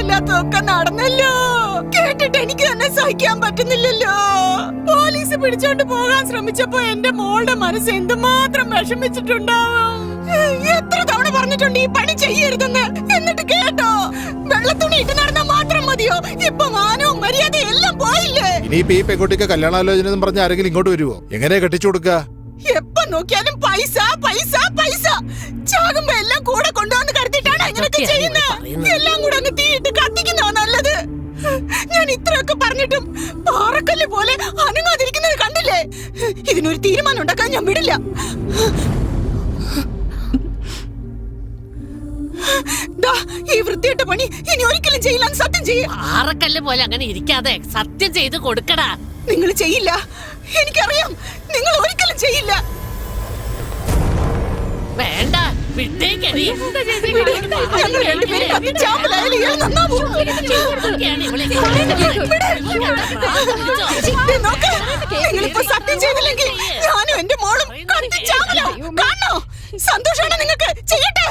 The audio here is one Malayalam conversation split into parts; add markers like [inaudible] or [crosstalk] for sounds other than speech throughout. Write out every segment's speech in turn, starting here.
പാടില്ലാത്തതൊക്കെ നടന്നല്ലോ. കേട്ടിട്ട് എനിക്ക് തന്നെ സഹിക്കാൻ പറ്റുന്നില്ലല്ലോ. പോലീസ് പിടിച്ചോണ്ട് പോകാൻ ശ്രമിച്ചപ്പോ എന്റെ മോളുടെ മനസ്സ് എന്തുമാത്രം വിഷമിച്ചിട്ടുണ്ടാവും? എത്ര തവണ പറഞ്ഞിട്ടുണ്ട് ഈ പണി ചെയ്യരുതെന്ന്? എന്നിട്ട് കേട്ടോ വെള്ളത്തുണി ഇട്ട് നടന്ന മാത്രം മതിയോ? ഇപ്പൊ മാനവും മര്യാദയും എല്ലാം പോയില്ലേ? ഇനിയിപ്പോ ഈ പെൺകുട്ടിക്ക് കല്യാണാലോചന എന്ന് പറഞ്ഞ ആരെങ്കിലും ഇങ്ങോട്ട് വരുവോ? എങ്ങനെ കെട്ടിച്ചു കൊടുക്കുക എപ്പോ നോക്കിയാലും പൈസ പൈസ പൈസ. ചാകുമ്പോ എല്ലാം കൂടെ കൊണ്ടുവന്ന് കരുതിട്ടാണ് ഇങ്ങനെയൊക്കെ ചെയ്യുന്നത് പറയുന്നത്. എല്ലാം കൂടെ അങ്ങ് തീയിട്ട് കത്തിക്കുന്നതാ നല്ലത്. ഞാൻ ഇത്രയൊക്കെ പറഞ്ഞിട്ടും പാറക്കല്ല് പോലെ അനങ്ങാതിരിക്കുന്നത് കണ്ടില്ലേ? ഇതിനൊരു തീരുമാനം ഉണ്ടാക്കാൻ ഞാൻ വിടില്ല. ഈ വൃത്തിയിട്ട പണി ഇനി ഒരിക്കലും ചെയ്യില്ല സത്യം ചെയ്യും. പാറക്കല്ല് പോലെ അങ്ങനെ ഇരിക്കാതെ സത്യം ചെയ്ത് കൊടുക്കടാ. നിങ്ങൾ ചെയ്യില്ല. എനിക്കറിയാം. നിങ്ങൾ ഒരിക്കലും ചെയ്യില്ല. വേണ്ട. സത്യം ചെയ്തില്ലെങ്കിൽ ഞാനും എന്റെ മോളും കാണോ കാണണോ സന്തോഷാണ് നിങ്ങൾക്ക്? ചെയ്യട്ടെ.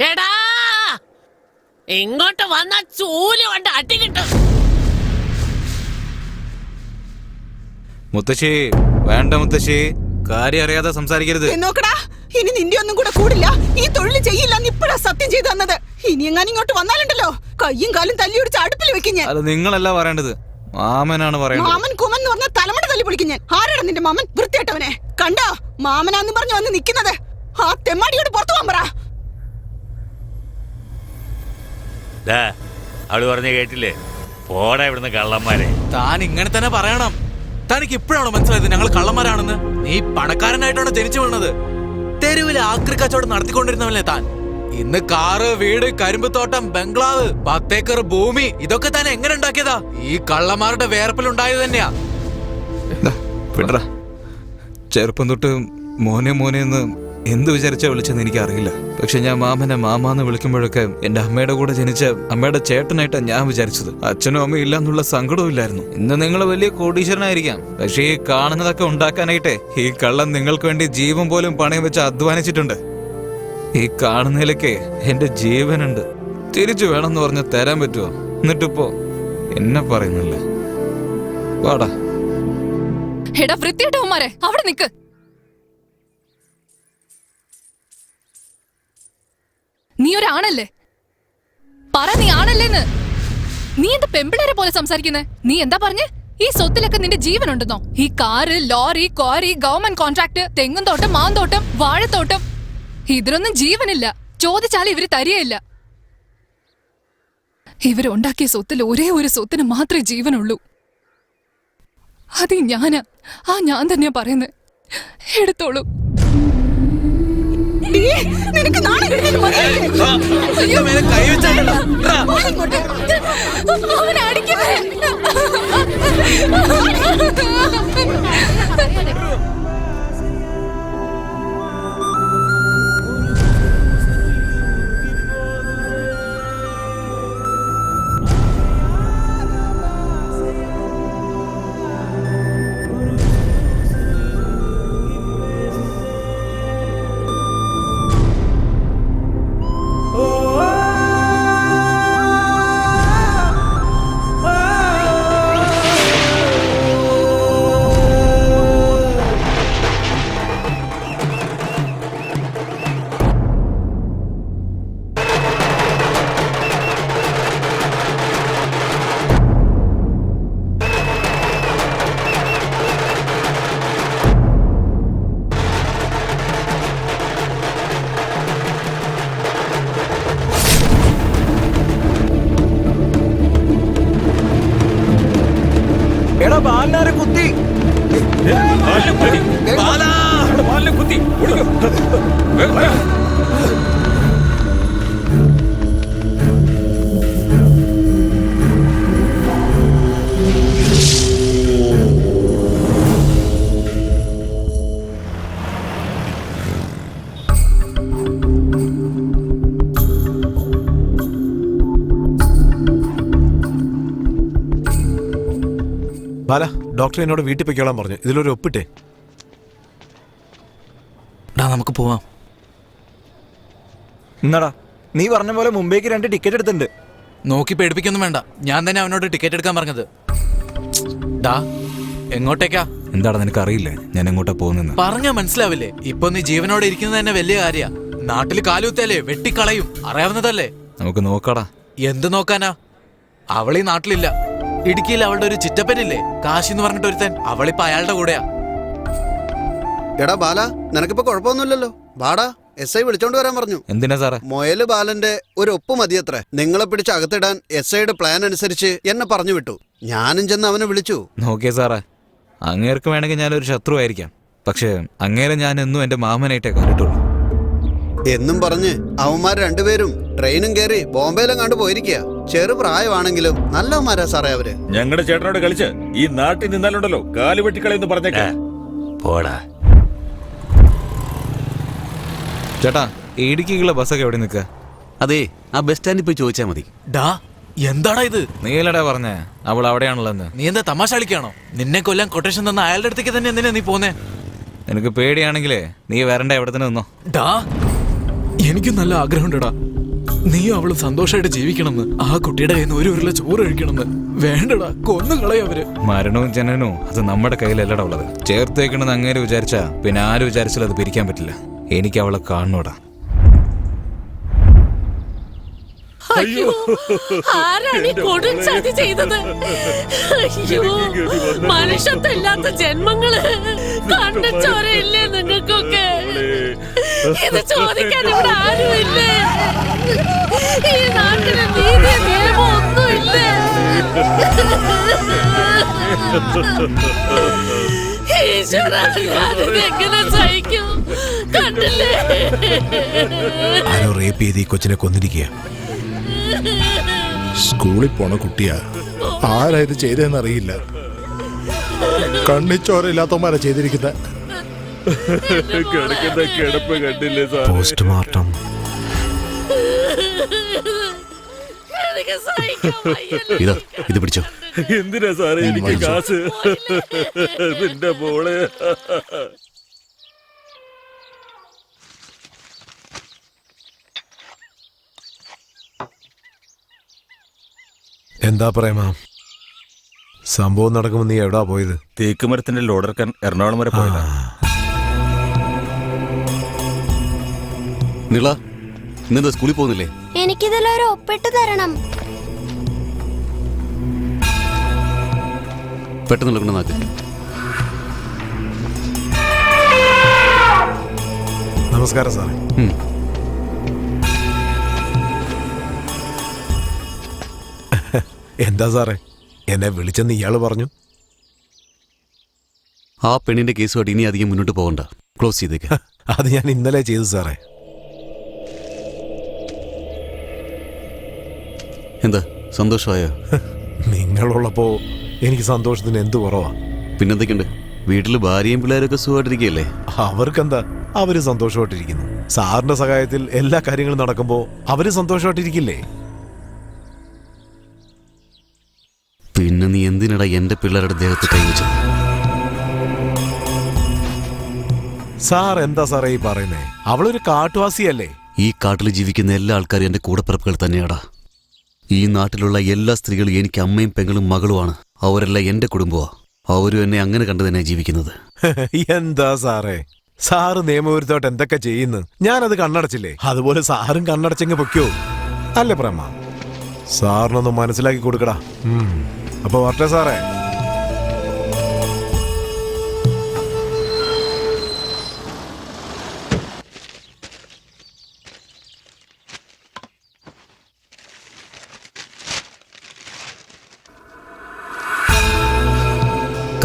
എടാ! ഇങ്ങോട്ട് വന്ന ചൂൽ കൊണ്ട് അടി കിട്ടും. മുത്തശ്ശി വേണ്ട മുത്തശ്ശി. കാര്യം അറിയാതെ സംസാരിക്കരുത്. നോക്കടാ. ഇനി നിന്റെ ഒന്നും കൂടെ കൂടില്ല. ഈ തൊഴിൽ ചെയ്യില്ല ഇപ്പഴാ സത്യം ചെയ്തു തന്നത്. ഇനി എങ്ങാനും ഇങ്ങോട്ട് വന്നാലുണ്ടല്ലോ. കയ്യും കാലും തല്ലി ഒടിച്ച് അടുപ്പിൽ വെക്കും ഞാൻ. അത് നിങ്ങളല്ല പറയേണ്ടത്. മാമനാണ് പറയുന്നത് മാമൻ കുമൻ എന്ന് പറഞ്ഞ തലമുട തല്ലി പൊളിക്കും ഞാൻ. ആരാടാ നിന്റെ മാമൻ? വൃത്തിയായിട്ടവനെ. കണ്ടോ? മാമനാന്ന് പറഞ്ഞു വന്ന് നിക്കുന്നത് ആ തെമ്മാടിയോട് പുറത്തു പോകാൻ പറ. ദാ, അവൾ പറഞ്ഞ കേട്ടില്ലേ? പോടാ ഇവിടുന്ന് കള്ളന്മാരെ. താൻ ഇങ്ങനെ തന്നെ പറയണം. തനിക്ക് ഇപ്പോഴാണോ മനസ്സിലായത് ഞങ്ങൾ കള്ളന്മാരാണെന്ന്? നീ പണക്കാരനായിട്ടാണ് ജനിച്ചു വീണത് തെരുവിൽ ആക്രി കച്ചവടം നടത്തിക്കൊണ്ടിരുന്നവല്ലേ താൻ? ഇന്ന് കാറ് വീട് കരിമ്പ് തോട്ടം ബംഗ്ലാവ് പത്തേക്കർ ഭൂമി ഇതൊക്കെ താൻ എങ്ങനെ ഉണ്ടാക്കിയതാ? ഈ കള്ളന്മാരുടെ വേർപ്പിലുണ്ടായത് തന്നെയാ. ദാ, വിടടാ ചെറുപ്പം തൊട്ട് മോനെ മോനെ എന്ന് എന്ത് വിചാരിച്ചാ വിളിച്ചെന്ന് എനിക്കറിയില്ല. പക്ഷെ ഞാൻ മാമനെ മാമാന്ന് വിളിക്കുമ്പോഴൊക്കെ എന്റെ അമ്മയുടെ കൂടെ ജനിച്ച അമ്മയുടെ ചേട്ടനായിട്ടാ ഞാൻ വിചാരിച്ചത്. അച്ഛനും അമ്മയും ഇല്ല എന്നുള്ള സങ്കടവും ഇല്ലായിരുന്നു. ഇന്ന് നിങ്ങൾ വലിയ കോടീശ്വരനായിരിക്കാം. പക്ഷെ ഈ കാണുന്നതൊക്കെ ഉണ്ടാക്കാനായിട്ടേ ഈ കള്ളൻ നിങ്ങൾക്ക് വേണ്ടി ജീവൻ പോലും പണയം വെച്ച് അധ്വാനിച്ചിട്ടുണ്ട്. ഈ കാണുന്നതിലൊക്കെ എന്റെ ജീവനുണ്ട്. തിരിച്ചു വേണമെന്ന് പറഞ്ഞ് തരാൻ പറ്റുമോ? എന്നിട്ടിപ്പോ എന്നെ പറയുന്നില്ല. വാടാ. എടാ വൃത്തിയായിട്ടവന്മാരെ അവിടെ നിക്ക്. ഒരാണല്ലേ പറ നീ ആണല്ലേന്ന് നീ എന്താ പെമ്പിളരെ പോലെ സംസാരിക്കുന്നേ? നീ എന്താ പറഞ്ഞേ? ഈ സ്വത്തിലൊക്കെ നിന്റെ ജീവൻ ഉണ്ടെന്നോ ഈ കാറ് ലോറി കോറി ഗവൺമെന്റ് കോൺട്രാക്ട് തെങ്ങും തോട്ടം മാന്തോട്ടം വാഴത്തോട്ടം. ഇതിനൊന്നും ജീവനില്ല. ചോദിച്ചാൽ ഇവർ തരികയില്ല. ഇവരുണ്ടാക്കിയ സ്വത്തിൽ ഒരേ ഒരു സ്വത്തിന് മാത്രമേ ജീവനുള്ളൂ. അത് ഞാനാ ആ ഞാൻ തന്നെയാ പറയുന്നത് എടുത്തോളൂ. നിനക്ക് നാണം അവൻ മതിയായില്ലേ? എടാ ബാലനാരെ കുത്തി. ബാലാ ബാല ഡോക്ടർ എന്നോട് വീട്ടിൽ പൊയ്ക്കോളാൻ പറഞ്ഞു. ഇതിലൊരു ഒപ്പിട്ടേ. ഡാ നമുക്ക് പോവാം. എന്നാടാ നീ പറഞ്ഞ പോലെ മുംബൈക്ക് രണ്ട് ടിക്കറ്റ് എടുത്തിട്ടുണ്ട്. നോക്കി പേടിപ്പിക്കൊന്നും വേണ്ട. ഞാൻ തന്നെ അവനോട് ടിക്കറ്റ് എടുക്കാൻ പറഞ്ഞത്. ഡാ എങ്ങോട്ടേക്കാ? എന്താടാ നിനക്ക് അറിയില്ലേ ഞാൻ എങ്ങോട്ടാ പോകുന്നെന്ന് പറഞ്ഞാ മനസ്സിലാവില്ലേ? ഇപ്പൊ നീ ജീവനോടെ ഇരിക്കുന്നത് തന്നെ വലിയ കാര്യാ. നാട്ടിൽ കാലുകുത്തല്ലേ വെട്ടിക്കളയും. അറിയാവുന്നതല്ലേ? നമുക്ക് നോക്കാടാ. എന്ത് നോക്കാനാ? അവളീ നാട്ടിലില്ല. ഇടുക്കിയിൽ അവളുടെ ഒരു ചിറ്റപ്പനില്ലേ? കാശി എന്ന് പറഞ്ഞിട്ട് ഒരുത്തൻ. അവളിപ്പോ അയാളുടെ കൂടെയാ. എടാ ബാല നിനക്കിപ്പോ കുഴപ്പമൊന്നുമില്ലല്ലോ. ബാടാ എസ് ഐ വിളിച്ചോണ്ട് വരാൻ പറഞ്ഞു. എന്തിനാ സാറേ? മൊയൽ ബാലന്റെ ഒരു ഒപ്പ് മതിയത്രേ. നിങ്ങളെ പിടിച്ച് അകത്തിടാൻ എസ് ഐയുടെ പ്ലാൻ അനുസരിച്ച് എന്നെ പറഞ്ഞു വിട്ടു. ഞാനും ചെന്ന് അവനെ വിളിച്ചു. നോക്കിയ സാറേ. അങ്ങേർക്ക് വേണമെങ്കിൽ ഒരു ശത്രു ആയിരിക്കാം. പക്ഷേ അങ്ങേരെ ഞാൻ എന്നും എന്റെ മാമനായിട്ടേ കണ്ടിട്ടുള്ളൂ. എന്നും പറഞ്ഞ് അവന്മാർ രണ്ടുപേരും ട്രെയിനും കയറി ബോംബെയിലെങ്ങാണ്ട് പോയിരിക്കുക ചെറു പ്രായമാണെങ്കിലും നല്ലവന്മാരാ സാറേ അവർ. ഞങ്ങളുടെ ചേട്ടനോട് കളിച്ച് ഈ നാട്ടിൽ നിന്നാലുണ്ടല്ലോ കാൽ വെട്ടിക്കളയെന്ന് പറഞ്ഞേക്ക. പോടാ. ചേട്ടാ ഇടുക്കിക്കുള്ള ബസ്സൊക്കെ എവിടെ നിൽക്കുക അതെ ആ ബസ് സ്റ്റാൻഡിൽ പോയി ചോദിച്ചാൽ മതി. ഡാ എന്താടാ ഇത്? നീലടാ പറഞ്ഞേ അവൾ അവിടെയാണല്ലോ നീ എന്താ തമാശ കളിക്കാണോ നിന്നെ കൊല്ലാൻ കൊട്ടേഷൻ തന്ന അയാളുടെ അടുത്തേക്ക് തന്നെ എന്തിനാ നീ പോന്നെ? നിനക്ക് പേടിയാണെങ്കിലേ നീ വരണ്ട എവിടെ തന്നെ നിന്നോ. ഡാ എനിക്ക് നല്ല ആഗ്രഹമുണ്ടടാ നീയും അവൾ സന്തോഷമായിട്ട് ജീവിക്കണമെന്ന് ആ കുട്ടിയുടെ കയ്യിൽ നിന്ന് ഒരു ഉരുള ചോറ് കഴിക്കണമെന്ന്. വേണ്ടടാ കൊന്നു കളയവര് മരണവും ജനനവും അത് നമ്മുടെ കയ്യിലല്ലടാ ഉള്ളത്. ചേർത്തേക്കണെന്ന് അങ്ങനെ അങ്ങേര് വിചാരിച്ചാ പിന്നെ ആര് വിചാരിച്ചാലും അത് പിരിക്കാൻ പറ്റില്ല. എനിക്ക് അവളെ കാണണോടാ. അയ്യോ ആരാണ് ഈ കൊടുംചതി ചെയ്തത്? അയ്യോ മനുഷ്യത്വമില്ലാത്ത ജന്മങ്ങൾ. കണ്ണച്ചോരയില്ലേ നിങ്ങൾക്കൊക്കെ? ഇത് ചോദിക്കാൻ ഇവിടെ ആരുമില്ലേ? ഈ നാട്ടിലെ നീതി നിയമം ഒന്നുമില്ലേ ഈശ്വര ഞാനിത് എങ്ങനെ സഹിക്കും? കണ്ടില്ലേ? ആരോ റേപ്പ് ചെയ്ത് ഈ കൊച്ചിനെ കൊന്നിരിക്കുക. സ്കൂളിൽ പോണ കുട്ടിയാ. ആരാ ഇത് ചെയ്തതെന്ന് അറിയില്ല കണ്ണിച്ചോരയില്ലാത്തവന്മാരാ ചെയ്തിരിക്കുന്നത് കിടക്കുന്ന കിടപ്പ് കണ്ടില്ലേ സാർ പോസ്റ്റ്മോർട്ടം. ഇതാ ഇത് പിടിച്ചോ. എന്തിനാ സാറേ എനിക്ക് കാശ്? നിന്റെ മോൾ. എന്താ പ്രേമ സംഭവം നടക്കുമ്പോൾ നീ എവിടാ പോയത്? തേക്കുമരത്തിന്റെ ലോഡർക്കാൻ എറണാകുളം വരെ പോയതാ. നിള ഇന്നെന്താ സ്കൂളിൽ പോകുന്നില്ലേ? എനിക്കിതിലൊരു ഒപ്പിട്ട് തരണം. പെട്ടെന്ന് എടുക്കണം നാക്ക് നമസ്കാരം സാറേ. എന്താ സാറേ? എന്നെ വിളിച്ചെന്ന് ഇയാൾ പറഞ്ഞു. ആ പെണ്ണിന്റെ കേസുമായിട്ട് ഇനി അധികം മുന്നോട്ട് പോകണ്ട. ക്ലോസ് ചെയ്തേക്ക്. [laughs] അത് ഞാൻ ഇന്നലെ ചെയ്തു സാറേ. എന്താ? സന്തോഷമായോ? നിങ്ങളുള്ളപ്പോ എനിക്ക് സന്തോഷത്തിന് എന്ത് കുറവാ? പിന്നെന്തൊക്കെയുണ്ട്? വീട്ടിൽ ഭാര്യയും പിള്ളേരൊക്കെ സുഖമായിട്ടിരിക്കുകയല്ലേ? അവർക്കെന്താ? അവർ സന്തോഷമായിട്ടിരിക്കുന്നു. സാറിന്റെ സഹായത്തിൽ എല്ലാ കാര്യങ്ങളും നടക്കുമ്പോ അവർ സന്തോഷമായിട്ടിരിക്കില്ലേ? പിന്നെ നീ എന്തിനടാ എന്റെ പിള്ളേരുടെ ദേഹത്ത് കൈവച്ചത് സാർ എന്താ സാറേ ഈ പറയുന്നേ? അവളൊരു കാട്ടുവാസിയല്ലേ? ഈ കാട്ടിൽ ജീവിക്കുന്ന എല്ലാ ആൾക്കാരും എന്റെ കൂടപ്പിറപ്പുകൾ തന്നെയാടാ. ഈ നാട്ടിലുള്ള എല്ലാ സ്ത്രീകളും എനിക്ക് അമ്മയും പെങ്ങളും മകളുമാണ്. അവരല്ല എന്റെ കുടുംബമാ. അവരും എന്നെ അങ്ങനെ കണ്ടു തന്നെ ജീവിക്കുന്നത്. [laughs] എന്താ സാറേ? സാറ് നിയമവിരുദ്ധമായിട്ട് എന്തൊക്കെ ചെയ്യുന്നു? ഞാനത് കണ്ണടച്ചില്ലേ? അതുപോലെ സാറും കണ്ണടച്ചെങ്ങ് പൊക്കോ അല്ലേ പ്രമ? സാറിനൊന്ന് മനസ്സിലാക്കി കൊടുക്കടാ. അപ്പൊ വരട്ടെ സാറേ.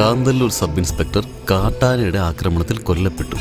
കാന്തല്ലൂർ സബ് ഇൻസ്പെക്ടർ കാട്ടാനയുടെ ആക്രമണത്തിൽ കൊല്ലപ്പെട്ടു.